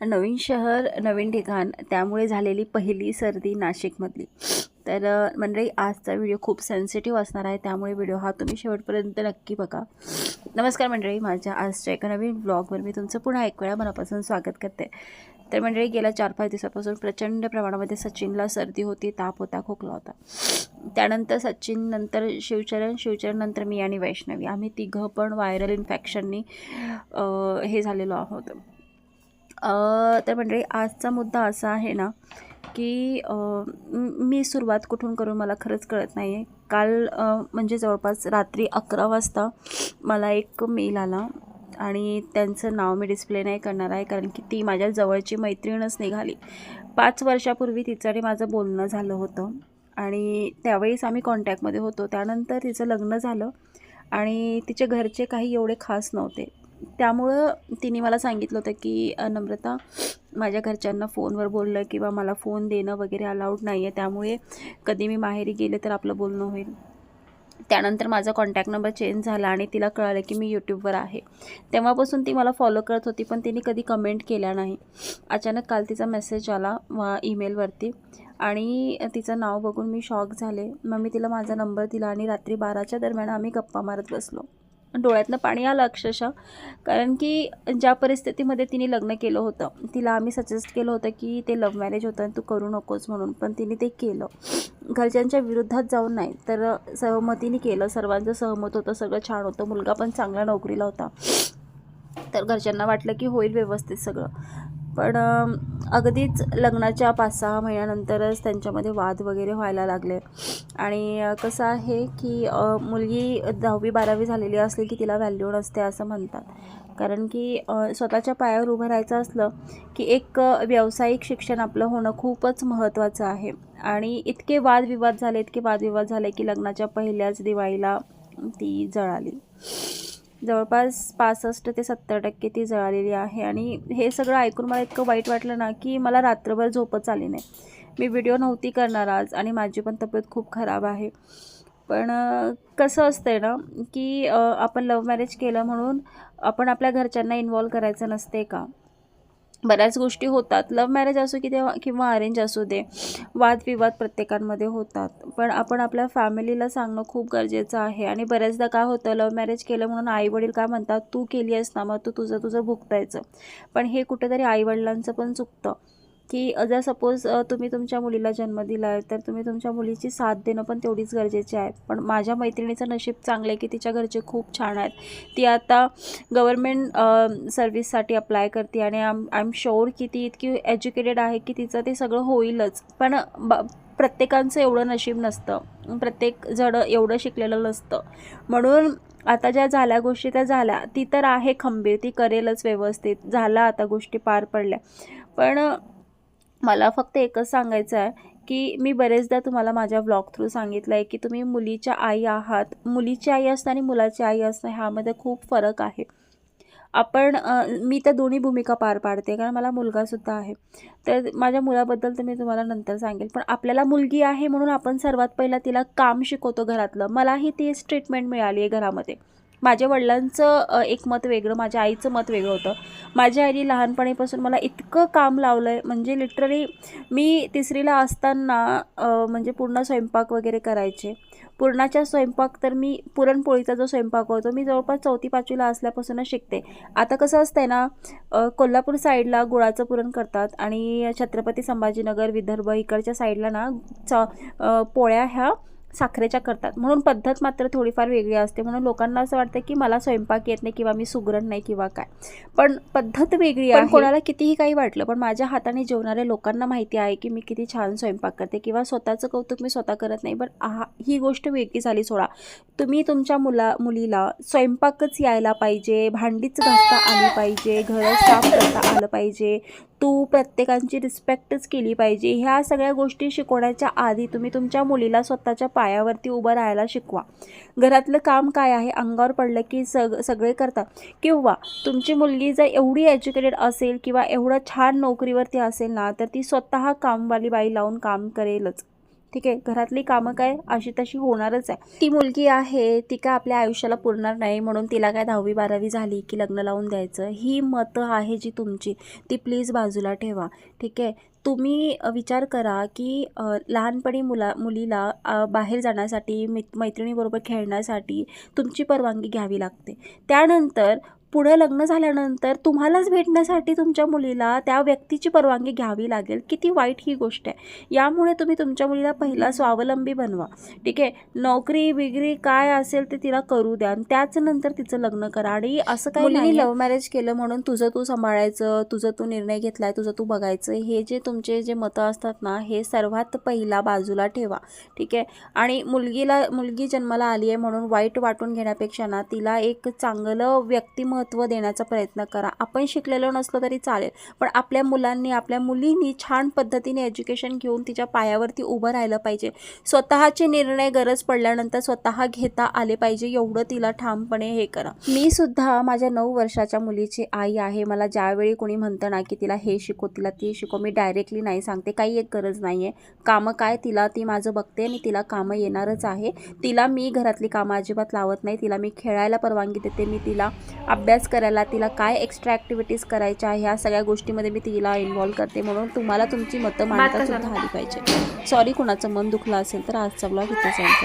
नवीन शहर नवीन ठिकाण त्यामुळे झालेली पहिली सर्दी नाशिकमधली. तर मंडळी आजचा व्हिडिओ खूप सेन्सिटिव्ह असणार आहे त्यामुळे व्हिडिओ हा तुम्ही शेवटपर्यंत नक्की बघा. नमस्कार मंडळी माझ्या आजच्या एका नवीन ब्लॉगवर मी तुमचं पुन्हा एक वेळा मनापासून स्वागत करते. तर मंडळी गेल्या चार पाच दिवसापासून प्रचंड प्रमाणामध्ये सचिनला सर्दी होती ताप होता खोकला होता. त्यानंतर सचिन नंतर शिवचरण शिवचरण नंतर मी आणि वैष्णवी. आम्ही तिघं पण व्हायरल इन्फेक्शननी हे झालेलो आहोत. तर मंडळी आजचा मुद्दा असा आहे ना की मी सुरुवात कुठून करून मला खरंच कळत नाही आहे काल म्हणजे जवळपास रात्री अकरा वाजता मला एक मेल आला आणि त्यांचं नाव मी डिस्प्ले नाही करणार आहे कारण की ती माझ्या जवळची मैत्रीणच निघाली. पाच वर्षापूर्वी तिचं आणि माझं बोलणं झालं होतं आणि त्यावेळेस आम्ही कॉन्टॅक्टमध्ये होतो. त्यानंतर तिचं लग्न झालं आणि तिचे घरचे काही एवढे खास नव्हते. त्यामुळं तिने मला सांगितलं होतं की नम्रता माझ्या घरच्यांना फोनवर बोललं किंवा मला फोन देणं वगैरे अलाउड नाही आहे त्यामुळे कधी मी माहेरी गेले तर आपलं बोलणं होईल. त्यानंतर माझा कॉन्टॅक्ट नंबर चेंज झाला आणि तिला कळलं की मी यूट्यूबवर आहे. तेव्हापासून ती मला फॉलो करत होती पण तिने कधी कमेंट केल्या नाही. अचानक काल तिचा मेसेज आला व ईमेलवरती आणि तिचं नाव बघून मी शॉक झाले. मग मी तिला माझा नंबर दिला आणि रात्री बाराच्या दरम्यान आम्ही गप्पा मारत बसलो. डोळ्यातनं पाणी आलं अक्षरशः. कारण की ज्या परिस्थितीमध्ये तिने लग्न केलं होतं तिला आम्ही सजेस्ट केलं होतं की ते लव्ह मॅरेज होतं आणि तू करू नकोस म्हणून पण तिने ते केलं. घरच्यांच्या विरोधात जाऊन नाही तर सहमतीने केलं. सर्वांचं सहमत होतं सगळं छान होतं. मुलगा पण चांगला नोकरीला होता. तर घरच्यांना वाटलं की होईल व्यवस्थित सगळं. पण अगदीच लग्नाच्या पाच सहा महिन्यानंतरच त्यांच्यामध्ये वाद वगैरे व्हायला लागले. आणि कसं आहे की मुलगी दहावी बारावी झालेली असली की तिला व्हॅल्यू नसते असं म्हणतात. कारण की स्वतःच्या पायावर उभं राहायचं असलं की एक व्यावसायिक शिक्षण आपलं होणं खूपच महत्त्वाचं आहे. आणि इतके वादविवाद झाले इतके वादविवाद झाले की लग्नाच्या पहिल्याच दिवाळीला ती जळाली. जवळपास पासष्ट ते सत्तर टक्के ती जळालेली आहे. आणि हे सगळं ऐकून मला इतकं वाईट वाटलं ना की मला रात्रभर झोपच आली नाही. मी व्हिडिओ नव्हती करणार आज आणि माझी पण तब्येत खूप खराब आहे. पण कसं असतंय ना की आपण लव्ह मॅरेज केलं म्हणून आपण आपल्या घरच्यांना इन्वॉल्व करायचं नसते का? बऱ्याच गोष्टी होतात. लव्ह मॅरेज असो की तेव्हा किंवा अरेंज असू दे वादविवाद प्रत्येकांमध्ये होतात. पण आपण आपल्या फॅमिलीला सांगणं खूप गरजेचं आहे. आणि बऱ्याचदा काय होतं लव्ह मॅरेज केलं म्हणून आईवडील काय म्हणतात तू केली आहेस ना मग तू तुझं तुझं भुगतायचं. पण हे कुठेतरी आईवडिलांचं पण चुकतं. की जर सपोज तुम्ही तुमच्या मुलीला जन्म दिला आहे तर तुम्ही तुमच्या मुलीची साथ देणं पण तेवढीच गरजेची आहे. पण माझ्या मैत्रिणीचं नशीब चांगलं आहे की तिच्या घरचे खूप छान आहेत. ती आता गव्हर्मेंट सर्व्हिससाठी अप्लाय करते आणि आम आय एम शुअर की ती इतकी एज्युकेटेड आहे की तिचं ते सगळं होईलच. पण ब प्रत्येकांचं एवढं नशीब नसतं. प्रत्येक जण एवढं शिकलेलं नसतं. म्हणून आता ज्या झाल्या गोष्टी त्या झाल्या. ती तर आहे खंबीर ती करेलच व्यवस्थित. झाला आता गोष्टी पार पडल्या. पण मला फक्त एकच सांगायचं आहे की मी बरेचदा तुम्हाला माझ्या ब्लॉग थ्रू सांगितलं आहे की तुम्ही मुलीच्या आई आहात. मुलीची आई असणं आणि मुलाची आई असणं ह्यामध्ये खूप फरक आहे. आपण मी त्या दोन्ही भूमिका पार पाडते कारण मला मुलगासुद्धा आहे. तर माझ्या मुलाबद्दल तर मी तुम्हाला नंतर सांगेल. पण आपल्याला मुलगी आहे म्हणून आपण सर्वात पहिला तिला काम शिकवतो घरातलं. मलाही तीच ट्रीटमेंट मिळाली आहे घरामध्ये. माझ्या वडिलांचं एक मत वेगळं माझ्या आईचं मत वेगळं होतं. माझ्या आईने लहानपणीपासून मला इतकं काम लावलं आहे म्हणजे लिटरली मी तिसरीला असताना म्हणजे पूर्ण स्वयंपाक वगैरे करायचे. पुरणाच्या स्वयंपाक तर मी पुरणपोळीचा जो स्वयंपाक होतो मी जवळपास चौथी पाचवीला असल्यापासूनच शिकते. आता कसं असतंय ना कोल्हापूर साईडला गुळाचं पुरण करतात आणि छत्रपती संभाजीनगर विदर्भ इकडच्या साईडला ना च पोळ्या ह्या साखरेच्या करतात. म्हणून पद्धत मात्र थोडीफार वेगळी असते. म्हणून लोकांना असं वाटतं की मला स्वयंपाक येत नाही किंवा मी सुगरण नाही किंवा काय. पण पद्धत वेगळी आहे. कोणाला कितीही काही वाटलं पण माझ्या हाताने जेवणाऱ्या लोकांना माहिती आहे की मी किती छान स्वयंपाक करते किंवा स्वतःचं कौतुक मी स्वतः करत नाही. पण ही गोष्ट वेगळी झाली सोडा. तुम्ही तुमच्या मुला मुलीला स्वयंपाकच यायला पाहिजे भांडीच घासता आली पाहिजे घरं साफ करता आलं पाहिजे तू प्रत्येकांची रिस्पेक्टच केली पाहिजे. ह्या सगळ्या गोष्टी शिकवण्याच्या आधी तुम्ही तुमच्या मुलीला स्वतःच्या पायावरती उभं राहायला शिकवा. घरातलं काम काय आहे अंगावर पडलं की सग सगळे करतात. किंवा तुमची मुलगी जर एवढी एज्युकेटेड असेल किंवा एवढं छान नोकरीवरती असेल ना तर ती स्वतः कामवाली बाई लावून काम करेलच. ठीक आहे घरातली कामं काय अशी तशी होणारच आहे. ती मुलगी आहे ती काय आपल्या आयुष्याला पुरणार नाही म्हणून तिला काय दहावी बारावी झाली की लग्न लावून द्यायचं. ही मतं आहे जी तुमची ती प्लीज बाजूला ठेवा. ठीक आहे तुम्ही विचार करा की लहानपणी मुला मुलीला बाहेर जाण्यासाठी मित मैत्रिणीबरोबर खेळण्यासाठी तुमची परवानगी घ्यावी लागते. त्यानंतर पुढं लग्न झाल्यानंतर तुम्हालाच भेटण्यासाठी तुमच्या मुलीला त्या व्यक्तीची परवानगी घ्यावी लागेल. किती वाईट ही गोष्ट आहे. यामुळे तुम्ही तुमच्या मुलीला पहिला स्वावलंबी बनवा. ठीक आहे? नोकरी बिगरी काय असेल ते तिला करू द्या आणि त्याच नंतर तिचं लग्न करा. आणि असं काही मुलीने नाही लव्ह मॅरेज केलं म्हणून तुझं तू सांभाळायचं तुझं तू निर्णय घेतलाय तुझं तू बघायचं हे जे तुमचे जे मतं असतात ना हे सर्वात पहिला बाजूला ठेवा. ठीक आहे? आणि मुलगीला मुलगी जन्माला आली आहे म्हणून वाईट वाटून घेण्यापेक्षा ना तिला एक चांगलं व्यक्तिमत्व महत्त्व देण्याचा प्रयत्न करा. आपण शिकलेलो नसलो तरी चालेल. पण आपल्या मुलांनी आपल्या मुलींनी छान पद्धतीने एज्युकेशन घेऊन तिच्या पायावरती उभं राहिलं पाहिजे. स्वतःचे निर्णय गरज पडल्यानंतर स्वतः घेता आले पाहिजे. एवढं तिला ठामपणे हे करा. मी सुद्धा माझ्या नऊ वर्षाच्या मुलीची आई आहे. मला ज्यावेळी कोणी म्हणतं ना की तिला हे शिकव तिला ते शिकव मी डायरेक्टली नाही सांगते. काही एक गरज नाही आहे कामं काय? तिला ती माझं बघते आणि तिला कामं येणारच आहे. तिला मी घरातली कामं अजिबात लावत नाही. तिला मी खेळायला परवानगी देते. मी तिला अभ्यास करायला तिला काय एक्स्ट्रा ॲक्टिव्हिटीज करायच्या ह्या सगळ्या गोष्टीमध्ये मी तिला इन्व्हॉल्व करते म्हणून तुम्हाला तुमची मतं मांडता सुद्धा आली पाहिजे. सॉरी कुणाचं मन दुखलं असेल तर आजचा ब्लॉग इथेच end